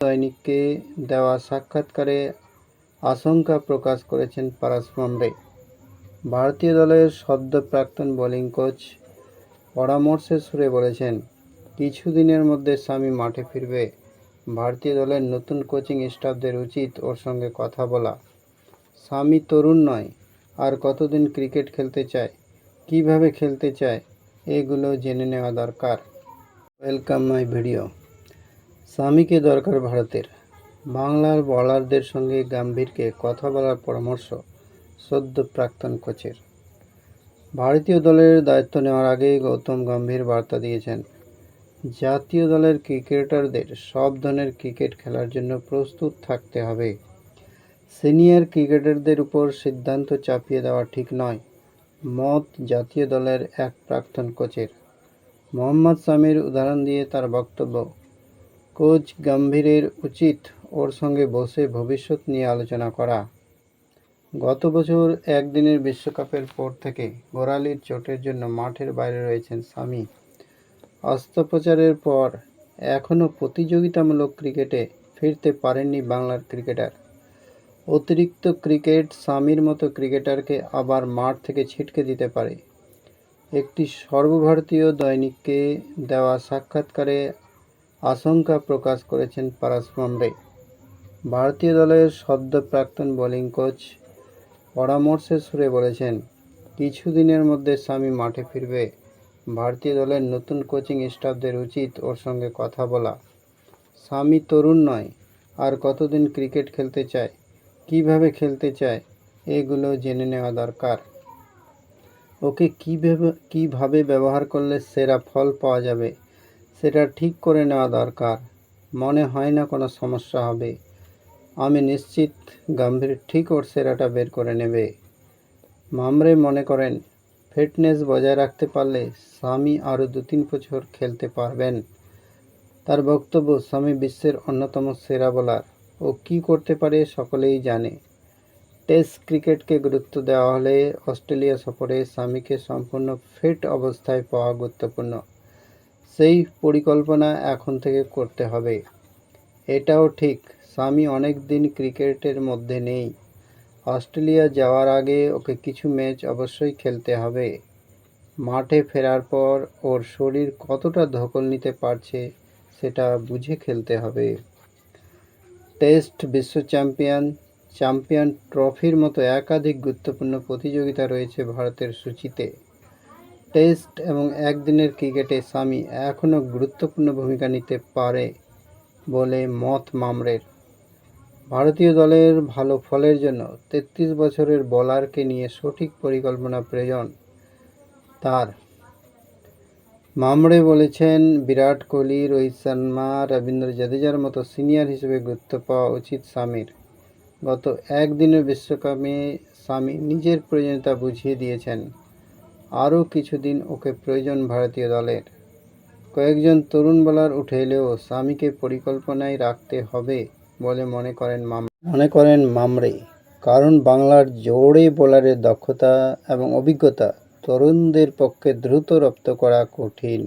দৈনিককে দেওয়া সাক্ষাৎকারে আশঙ্কা প্রকাশ করেছেন পারাস মামরে ভারতীয় দলের সদ্য প্রাক্তন বোলিং কোচ পরামর্শের সুরে বলেছেন কিছুদিনের মধ্যে স্বামী মাঠে ফিরবে। ভারতীয় দলের নতুন কোচিং স্টাফদের উচিত ওর সঙ্গে কথা বলা। স্বামী তরুণ নয়, আর কতদিন ক্রিকেট খেলতে চায়, কীভাবে খেলতে চায়, এগুলো জেনে নেওয়া দরকার। Welcome my video. স্বামীকে দরকার ভারতের। বাংলার বলারদের সঙ্গে গাম্ভীরকে কথা বলার পরামর্শ সদ্য প্রাক্তন কোচের। ভারতীয় দলের দায়িত্ব নেওয়ার আগেই গৌতম গম্ভীর বার্তা দিয়েছেন, জাতীয় দলের ক্রিকেটারদের সব ধরনের ক্রিকেট খেলার জন্য প্রস্তুত থাকতে হবে। সিনিয়র ক্রিকেটারদের উপর সিদ্ধান্ত চাপিয়ে দেওয়া ঠিক নয়, মত জাতীয় দলের এক প্রাক্তন কোচের। মোহাম্মদ সামির উদাহরণ দিয়ে তার বক্তব্য কোচ গম্ভীরের উচিত ওর সঙ্গে বসে ভবিষ্যৎ নিয়ে আলোচনা করা। গত বছর একদিনের বিশ্বকাপের পর থেকে গোড়ালির চোটের জন্য মাঠের বাইরে রয়েছেন স্বামী। অস্ত্রোপচারের পর এখনও প্রতিযোগিতামূলক ক্রিকেটে ফিরতে পারেননি বাংলার ক্রিকেটার। অতিরিক্ত ক্রিকেট স্বামীর মতো ক্রিকেটারকে আবার মাঠ থেকে ছিটকে দিতে পারে। একটি সর্বভারতীয় দৈনিককে দেওয়া সাক্ষাৎকারে আশঙ্কা প্রকাশ করেছেন পারাস মামরে ভারতীয় দলের সদ্য প্রাক্তন বোলিং কোচ পরামর্শের সুরে বলেছেন, কিছুদিনের মধ্যে স্বামী মাঠে ফিরবে। ভারতীয় দলের নতুন কোচিং স্টাফদের উচিত ওর সঙ্গে কথা বলা। স্বামী তরুণ নয়, আর কতদিন ক্রিকেট খেলতে চায়, কীভাবে খেলতে চায়, এগুলো জেনে নেওয়া দরকার। ওকে কীভাবে কীভাবে ব্যবহার করলে সেরা ফল পাওয়া যাবে সেটা ঠিক করে নেওয়া দরকার। মনে হয় না কোনো সমস্যা হবে। আমি নিশ্চিত গম্ভীর ঠিক ওর সেরাটা বের করে নেবে। মামরে মনে করেন, ফিটনেস বজায় রাখতে পারলে স্বামী আরও দু তিন বছর খেলতে পারবেন। তার বক্তব্য স্বামী বিশ্বের অন্যতম সেরা বোলার। ও কী করতে পারে সকলেই জানে। টেস্ট ক্রিকেটকে গুরুত্ব দেওয়া হলে অস্ট্রেলিয়া সফরে স্বামীকে সম্পূর্ণ ফিট অবস্থায় পাওয়া গুরুত্বপূর্ণ। সেই পরিকল্পনা এখন থেকে করতে হবে। এটাও ঠিক, স্বামী অনেক দিন ক্রিকেটের মধ্যে নেই। অস্ট্রেলিয়া যাওয়ার আগে ওকে কিছু ম্যাচ অবশ্যই খেলতে হবে। মাঠে ফেরার পর ওর শরীর কতটা ধকল নিতে পারছে সেটা বুঝে খেলতে হবে। টেস্ট বিশ্ব চ্যাম্পিয়ন চ্যাম্পিয়ন ট্রফির মতো একাধিক গুরুত্বপূর্ণ প্রতিযোগিতা রয়েছে ভারতের সূচিতে। টেস্ট এবং একদিনের ক্রিকেটে স্বামী এখনও গুরুত্বপূর্ণ ভূমিকা নিতে পারে বলে মত মামরের। ভারতীয় দলের ভালো ফলের জন্য তেত্রিশ বছরের বোলারকে নিয়ে সঠিক পরিকল্পনা প্রয়োজন তার। মামড়ে বলেছেন, বিরাট কোহলি, রোহিত শর্মা, রবীন্দ্র জাদেজার মতো সিনিয়র হিসেবে গুরুত্ব পাওয়া উচিত স্বামীর। গত একদিনের বিশ্বকাপে স্বামী নিজের প্রয়োজনীয়তা বুঝিয়ে দিয়েছেন। আরও কিছুদিন ওকে প্রয়োজন ভারতীয় দলের। কয়েকজন তরুণ বলার উঠে এলেও স্বামীকে পরিকল্পনায় রাখতে হবে বলে মনে করেন মাম মনে করেন মামরে। কারণ বাংলার জোরে বোলারের দক্ষতা এবং অভিজ্ঞতা তরুণদের পক্ষে দ্রুত রপ্ত করা কঠিন।